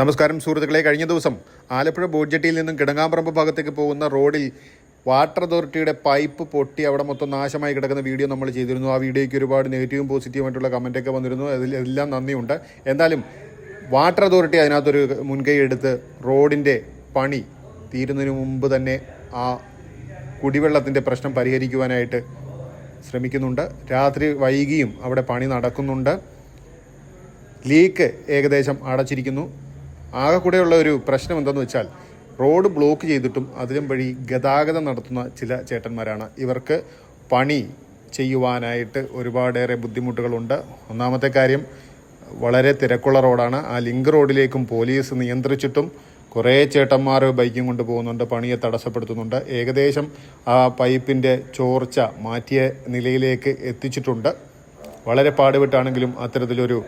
നമസ്കാരം സുഹൃത്തുക്കളെ. കഴിഞ്ഞ ദിവസം ആലപ്പുഴ ബോഡ്ജറ്റിയിൽ നിന്നും കിടങ്ങാമ്പറമ്പ് ഭാഗത്തേക്ക് പോകുന്ന റോഡിൽ വാട്ടർ അതോറിറ്റിയുടെ പൈപ്പ് പൊട്ടി അവിടെ മൊത്തം നാശമായി കിടക്കുന്ന വീഡിയോ നമ്മൾ ചെയ്തിരുന്നു. ആ വീഡിയോയ്ക്ക് ഒരുപാട് നെഗറ്റീവും പോസിറ്റീവുമായിട്ടുള്ള കമന്റൊക്കെ വന്നിരുന്നു. അതിൽ എല്ലാം നന്ദിയുണ്ട്. എന്തായാലും വാട്ടർ അതോറിറ്റി അതിനകത്തൊരു മുൻകൈ എടുത്ത് റോഡിന്റെ പണി തീരുന്നതിന് മുമ്പ് തന്നെ ആ കുടിവെള്ളത്തിന്റെ പ്രശ്നം പരിഹരിക്കുവാനായിട്ട് ശ്രമിക്കുന്നുണ്ട്. രാത്രി വൈകിയും അവിടെ പണി നടക്കുന്നുണ്ട്. ലീക്ക് ഏകദേശം അടച്ചിരിക്കുന്നു. ആകെ കൂടെയുള്ള ഒരു പ്രശ്നം എന്താണെന്ന് വെച്ചാൽ റോഡ് ബ്ലോക്ക് ചെയ്തിട്ടും അതിലും വഴി ഗതാഗതം നടത്തുന്ന ചില ചേട്ടന്മാരാണ്. ഇവർക്ക് പണി ചെയ്യുവാനായിട്ട് ഒരുപാടേറെ ബുദ്ധിമുട്ടുകളുണ്ട്. ഒന്നാമത്തെ കാര്യം വളരെ തിരക്കുള്ള റോഡാണ്. ആ ലിങ്ക് റോഡിലേക്കും പോലീസ് നിയന്ത്രിച്ചിട്ടും കുറേ ചേട്ടന്മാർ ബൈക്കും കൊണ്ട് പോകുന്നുണ്ട് പണിയെ തടസ്സപ്പെടുത്തുന്നുണ്ട്. ഏകദേശം ആ പൈപ്പിന്റെ ചോർച്ച മാറ്റിയ നിലയിലേക്ക് എത്തിച്ചിട്ടുണ്ട്. വളരെ പാടുപെട്ടാണെങ്കിലും അത്തരത്തിലൊരു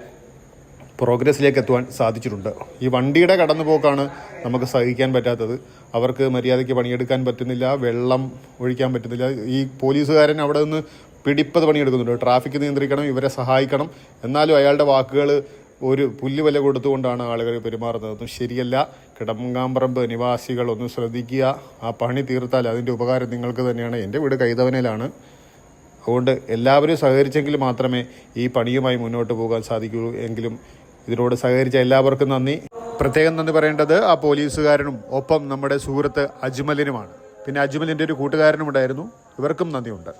പ്രോഗ്രസ്സിലേക്ക് എത്തുവാൻ സാധിച്ചിട്ടുണ്ട്. ഈ വണ്ടിയുടെ കടന്നുപോക്കാണ് നമുക്ക് സഹിക്കാൻ പറ്റാത്തത്. അവർക്ക് മര്യാദയ്ക്ക് പണിയെടുക്കാൻ പറ്റുന്നില്ല വെള്ളം ഒഴിക്കാൻ പറ്റുന്നില്ല. ഈ പോലീസുകാരൻ അവിടെ നിന്ന് പിടിപ്പത് പണിയെടുക്കുന്നുണ്ട്. ട്രാഫിക് നിയന്ത്രിക്കണം ഇവരെ സഹായിക്കണം. എന്നാലും അയാളുടെ വാക്കുകൾ ഒരു പുല്ല് വില കൊടുത്തുകൊണ്ടാണ് ആളുകൾ പെരുമാറുന്നത്. അതൊന്നും ശരിയല്ല. കിടങ്ങാമ്പറമ്പ് നിവാസികൾ ഒന്ന് ശ്രദ്ധിക്കുക. ആ പണി തീർത്താൽ അതിന്റെ ഉപകാരം നിങ്ങൾക്ക് തന്നെയാണ്. എന്റെ വീട് കൈതവനയിലാണ്. അതുകൊണ്ട് എല്ലാവരും സഹകരിച്ചെങ്കിൽ മാത്രമേ ഈ പണിയുമായി മുന്നോട്ട് പോകാൻ സാധിക്കൂ എങ്കിലും ഇതിനോട് സഹകരിച്ച എല്ലാവർക്കും നന്ദി. പ്രത്യേകം നന്ദി പറയേണ്ടത് ആ പോലീസുകാരനും ഒപ്പം നമ്മുടെ സുഹൃത്ത് അജ്മലിനുമാണ്. പിന്നെ അജ്മലിന്റെ ഒരു കൂട്ടുകാരനും ഉണ്ടായിരുന്നു ഇവർക്കും നന്ദിയുണ്ട്.